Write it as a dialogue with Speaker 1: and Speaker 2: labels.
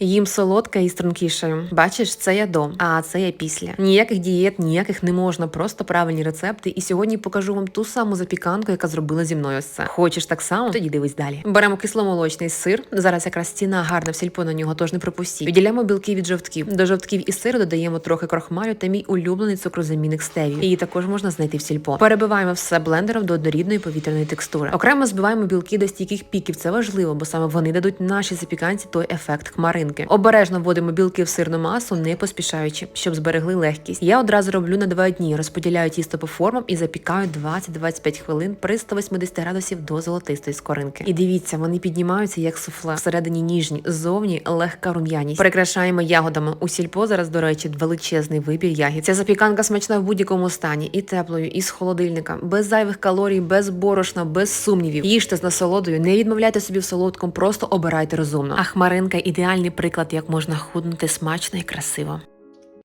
Speaker 1: Їм солодка і стрункішою. Бачиш, це я до, а це я після. Ніяких дієт, ніяких не можна, просто правильні рецепти. І сьогодні покажу вам ту саму запіканку, яка зробила зі мною це. Хочеш так само? Тоді дивись далі. Беремо кисломолочний сир. Зараз якраз ціна гарна в сільпо на нього, тож не пропустіть. Відділяємо білки від жовтків. До жовтків і сиру додаємо трохи крохмалю та мій улюблений цукрозамінник стевію. Її також можна знайти в сільпо. Перебиваємо все блендером до однорідної повітряної текстури. Окремо збиваємо білки до стійких піків. Це важливо, бо саме вони дадуть нашій запіканці той ефект хмаринки. Обережно вводимо білки в сирну масу, не поспішаючи, щоб зберегли легкість. Я одразу роблю на два дні, розподіляю тісто по формам і запікаю 20-25 хвилин при 180 градусів до золотистої скоринки. І дивіться, вони піднімаються як суфле. Всередині ніжні, ззовні легка рум'яність. Прикрашаємо ягодами. У сільпо зараз, до речі, величезний вибір ягід. Ця запіканка смачна в будь-якому стані, і теплою, і з холодильника, без зайвих калорій, без борошна, без сумнівів. Їжте з насолодою, не відмовляйте собі в солодкому, просто обирайте розумно. А хмаринка ідеальний приклад, як можна худнути смачно і красиво.